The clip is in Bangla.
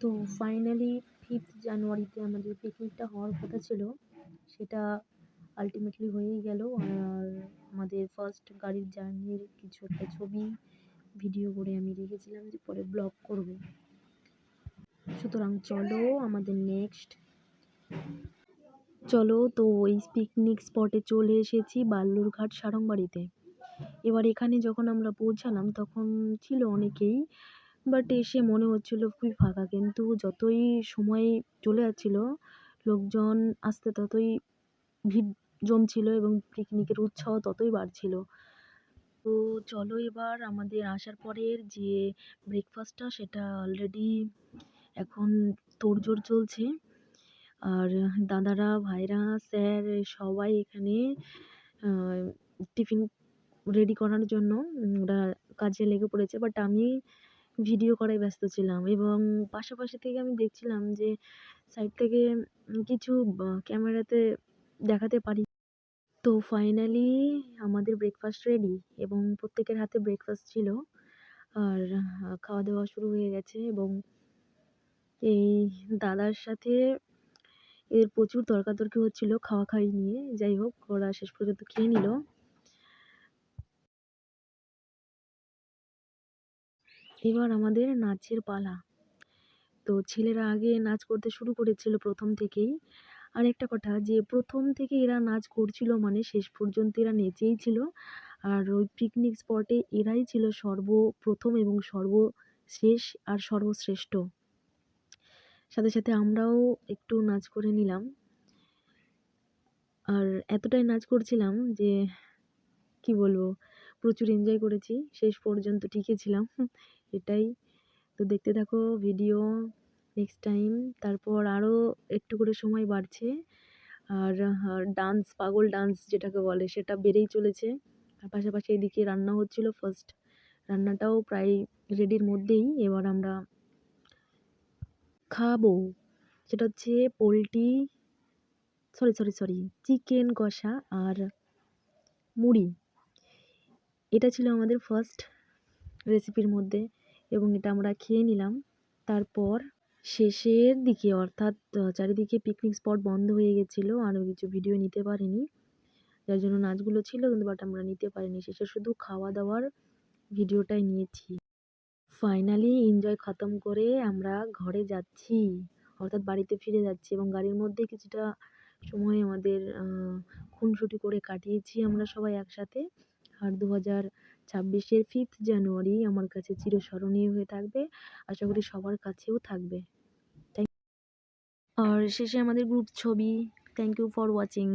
তো ফাইনালি ফিফথ জানুয়ারিতে আমাদের পিকনিকটা হওয়ার কথা ছিল। সেটা আলটিমেটলি হয়েই গেল। আর আমাদের ফার্স্ট গাড়ির জার্নির কিছু একটা ছবি ভিডিও করে আমি রেখেছিলাম যে পরে ব্লগ করব। সুতরাং চলো আমাদের নেক্সট চলো তো ওই পিকনিক স্পটে চলে এসেছি বাল্লুরঘাট সারংবাড়িতে। এবার এখানে যখন আমরা পৌঁছালাম তখন ছিল অনেকেই বাট এসে মনে হচ্ছিল খুবই ফাঁকা। কিন্তু যতই সময় চলে যাচ্ছিল, লোকজন আসতে ততই ভিড় জমছিল এবং পিকনিকের উৎসাহ ততই বাড়ছিল। তো চলো এবার আমাদের আসার পরের যে ব্রেকফাস্টটা সেটা অলরেডি এখন তোড়জোড় চলছে। আর দাদারা, ভাইরা, স্যার সবাই এখানে টিফিন রেডি করার জন্য ওরা কাজে লেগে পড়েছে। বাট আমি ভিডিও করায় ব্যস্ত ছিলাম এবং পাশাপাশি থেকে আমি দেখছিলাম যে সাইড থেকে কিছু ক্যামেরাতে দেখাতে পারি। তো ফাইনালি আমাদের ব্রেকফাস্ট রেডি এবং প্রত্যেকের হাতে ব্রেকফাস্ট ছিল। আর খাওয়া দাওয়া শুরু হয়ে গেছে এবং এই দাদার সাথে এর প্রচুর তর্কাতর্কি হচ্ছিল, খাওয়া খাওয়ি নিয়ে। যাই হোক, ওরা শেষ পর্যন্ত খেয়ে নিল। এবার আমাদের নাচের পালা। তো ছেলেরা আগে নাচ করতে শুরু করেছিল প্রথম থেকেই। আর একটা কথা, যে প্রথম থেকে এরা নাচ করছিল মানে শেষ পর্যন্ত এরা নেচেই ছিল। আর ওই পিকনিক স্পটে এরাই ছিল সর্বপ্রথম এবং সর্বশেষ আর সর্বশ্রেষ্ঠ। সাথে সাথে আমরাও একটু নাচ করে নিলাম। আর এতটাই নাচ করছিলাম যে, কি বলব? প্রচুর এনজয় করেছি। শেষ পর্যন্ত টিকেছিলাম এটাই। তো দেখতে থাকো ভিডিও নেক্সট টাইম তারপর আরও একটু করে সময় বাড়ছে। আর ডান্স পাগল ডান্স যেটাকে বলে, সেটা বেড়েই চলেছে। আর পাশাপাশি এদিকে রান্না হচ্ছিল ফার্স্ট রান্নাটাও প্রায় রেডির মধ্যেই। এবার আমরা খাব। সেটা হচ্ছে poultry sorry sorry sorry chicken কষা আর মুড়ি। এটা ছিল আমাদের ফার্স্ট রেসিপির মধ্যে এবং এটা আমরা খেয়ে নিলাম। তারপর শেষের দিকে অর্থাৎ চারিদিকে পিকনিক স্পট বন্ধ হয়ে গেছিল, আরও কিছু ভিডিও নিতে পারিনি। যার জন্য নাচগুলো ছিল কিন্তু বাট আমরা নিতে পারিনি। শেষে শুধু খাওয়া দাওয়ার ভিডিওটাই নিয়েছি। ফাইনালি এনজয় খতম করে আমরা ঘরে যাচ্ছি। অর্থাৎ বাড়িতে ফিরে যাচ্ছি এবং গাড়ির মধ্যে কিছুটা সময় আমাদের খুনসুটি করে কাটিয়েছি আমরা সবাই একসাথে। আর দু হাজার ছাব্বিশের ফিফথ জানুয়ারি আমার কাছে চিরস্মরণীয় হয়ে থাকবে। আশা করি সবার কাছেও থাকবে। আর শেষে আমাদের গ্রুপ ছবি। Thank you for watching